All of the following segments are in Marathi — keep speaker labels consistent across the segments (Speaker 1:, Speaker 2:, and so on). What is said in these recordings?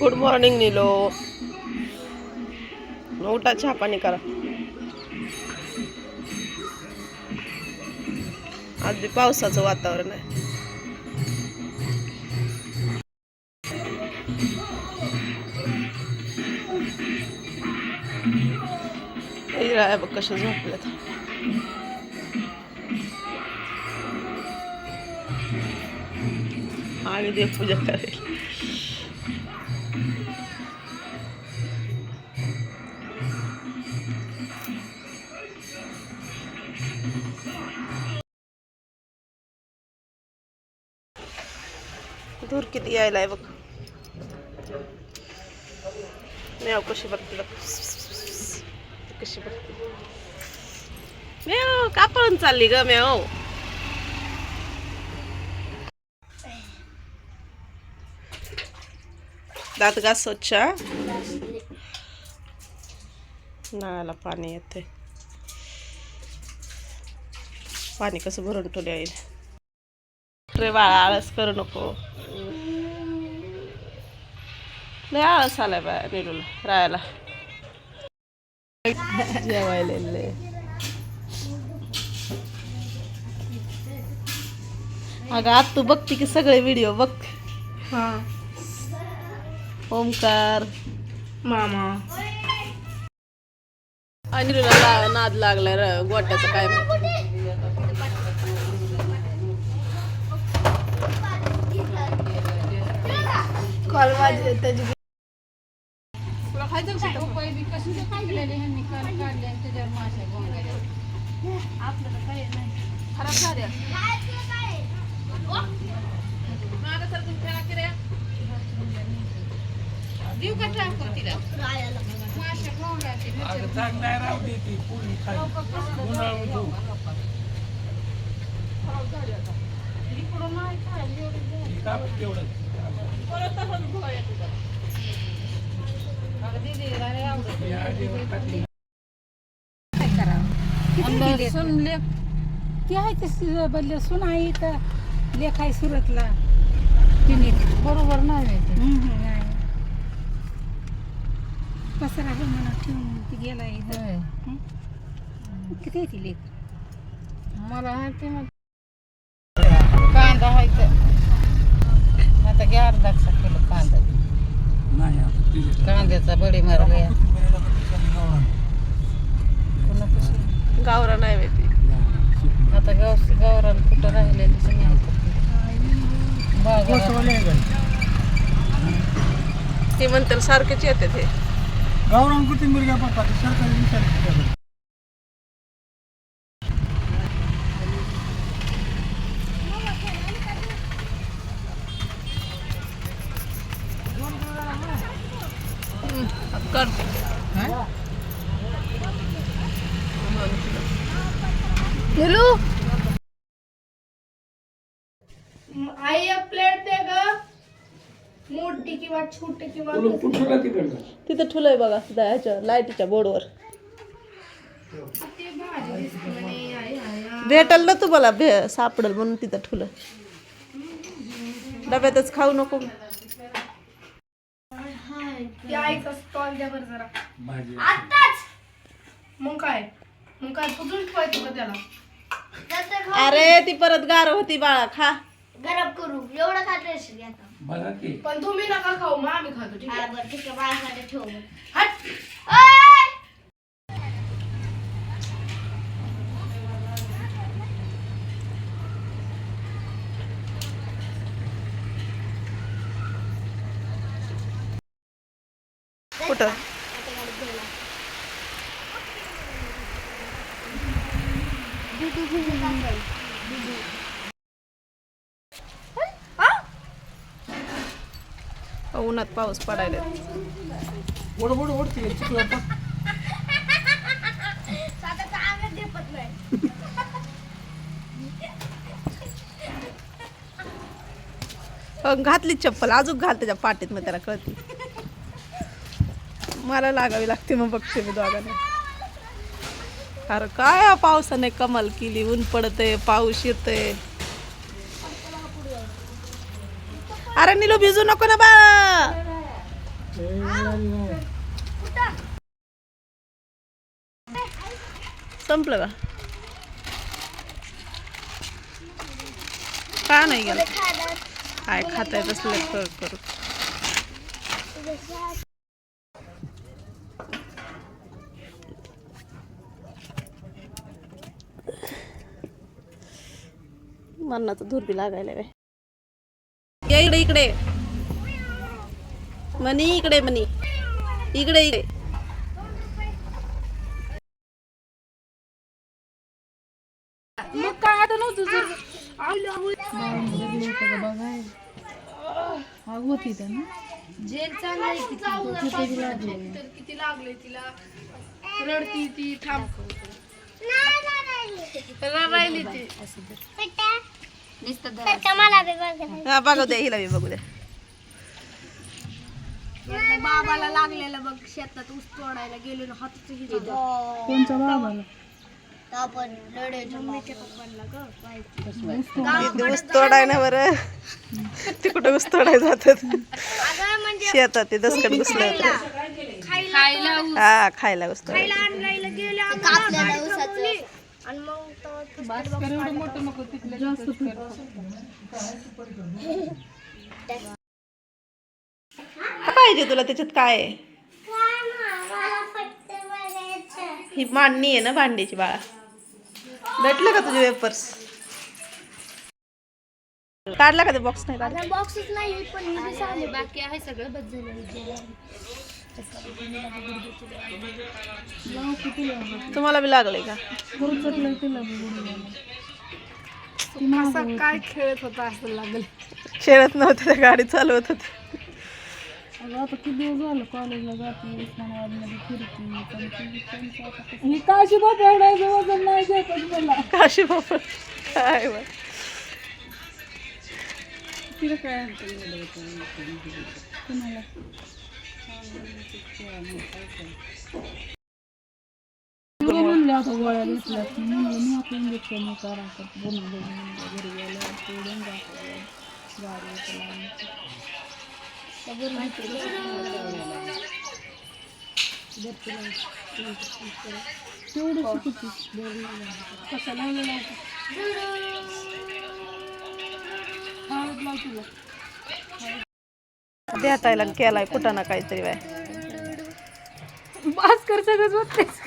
Speaker 1: गुड मॉर्निंग निलो उठा चहा पाणी करा आज बी पावसाचं वातावरण आहे. आहे बघ कशा झोपल्यात. आणि देवपूजा करेल. धूर किती यायलाय बघ. म्याव कशी बघते बघ. कशी बघते. म्याव का पळून चालली ग म्याव दात स्वच्छ नळाला पाणी येते पाणी कसं भरून ठेवले येईल रे बाळा आळस करू नको. लय आळस आलाय बाया निरूला राहायला. जेवायला अगं आत तू बघते की सगळे व्हिडिओ बघ.
Speaker 2: हा.
Speaker 1: ओमकार.
Speaker 2: मामा.
Speaker 1: आणि निरूला ला- नाद लागलाय र गोट्याचं काय माहिती.
Speaker 2: कॉल माझी त्याची.
Speaker 3: सुन लेख ती आहे ते बदले सुन आहे तर लेख आहे सुरतला. तिने बरोबर नाही. नाही कसं आहे म्हणा ठेवून ती गेला इथं. हं? किती आहे ती लेख मला ते मग कांदा आहे तर आता घ्या अर्धा किलो कांदा. कांद्याचा बडी मार गया
Speaker 1: गावरा नाही माहिती
Speaker 3: आता गाव गावरान कुठं राहिलेली
Speaker 1: ते म्हणतात सारखेच येते ते.
Speaker 4: गावरान कोथिंबीर घ्या पप्पा ते सरकारी विचार केला.
Speaker 1: करते
Speaker 2: आई प्लेट दे मोठी किंवा छोटी किंवा
Speaker 1: तिथं ठुलंय बघा त्या ह्याच्या लाईटीच्या बोर्डवर.
Speaker 2: ते दिसते म्हणे
Speaker 1: भेटल ना तुम्हाला भे सापडल म्हणून तिथं ठुलं. डब्यातच खाऊ नको.
Speaker 2: ते आईचा स्टॉल द्या बरं जरा. आताच मग काय? मग काय पुजून ठेवायचं का त्याला?
Speaker 1: अरे ती परत गार होती बाळा खा.
Speaker 5: गरम करू. एवढं खात असेल आता.
Speaker 4: बघा की.
Speaker 2: पण तुम्ही नका खाऊ मग आम्ही खातो ठीक
Speaker 5: हा
Speaker 2: आहे
Speaker 5: बरं ठीक आहे. बाळासाठी ठेवू
Speaker 2: हट!
Speaker 1: कुठं? उन्हात पाऊस पडायला. घातली चप्पल अजून घाल त्याच्या पाठीत मग त्याला कळते. मला लागावी लागते मग बघते मी दोघांना. अरे काय पावसाने कमाल केली ऊन पडतंय पाऊस येतंय. अरे अरे निलो भिजू नको ना बा संपलं का? का नाही गेलं? काय खाताय तसलं? कर करू मरणाचं धुरबी लागायला वे ये इकडे इकडे. मनी इकडे मनी. इकडे इकडे.
Speaker 3: मग काय आता नव्हतं जर आग होती त्या ना.
Speaker 2: जेल चांगलं तर किती लागले तिला. रडती ती थांब. राहिली ती.
Speaker 1: हा बघू द्या हिला बी बघू द्या
Speaker 5: बाबाला लागलेलं बघ शेतात ऊस तोडायला गेलो ना हाताचं हे झालं.
Speaker 3: कोणच्या बाबाला?
Speaker 5: आपण लढायचो मम्मीच्या पप्पांना ग
Speaker 1: इथे ऊस तोडाय ना बरं. ते कुठं ऊस तोडाय जातात?
Speaker 5: अगं म्हणजे
Speaker 1: शेतात ते दसकट घुसलं
Speaker 5: खायला.
Speaker 1: हा खायला ऊस तोडाय
Speaker 5: आणलायला गेले कापलेल्या ऊसाचं. आणि मग तेव्हा
Speaker 3: कर एवढं मोठं नको तिथलं जास्त कर
Speaker 1: काय पाहिजे तुला? त्याच्यात काय आहे? ही मांडणी आहे ना भांडीची बाळा. भेटलं का तुझे वेपर्स काढला का ते बॉक्स नाही काढला.
Speaker 5: बॉक्सच नाही पण बाकी आहे सगळं बस झालं
Speaker 1: तुम्हाला बी लागले का?
Speaker 2: असं काय खेळत होता असं लागलं
Speaker 1: खेळत नव्हते त्या गाडी चालवत होते
Speaker 3: आता किती दिवस झालं कॉलेजला जाते उस्मानाबादमध्ये फिरते ही काशी एवढ्या वजन नाही घेतच मला.
Speaker 1: काशी बापा? काय बा
Speaker 3: तिला काय तुला म्हणलं आता गोळ्या घेतल्या म्हणलं मी आपलं इंजेक्शन करा बनवलं घरी गेलं सोडून दाखवलं गाडी सगळं माहिती तेवढं कसा लावलेला हळद
Speaker 1: देतायला केलाय कुठं ना काहीतरी बाय.
Speaker 3: भास्कर सगळंच बघतेस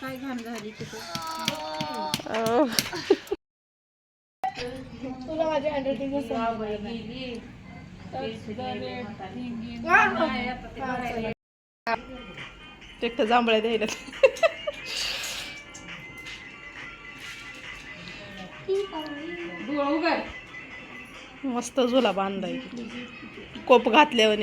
Speaker 3: काय झाली
Speaker 2: तुला माझी हँडरायटिंग
Speaker 1: जांभळ्या द्यायला मस्त झुला बांधाय कोप घातल्यावर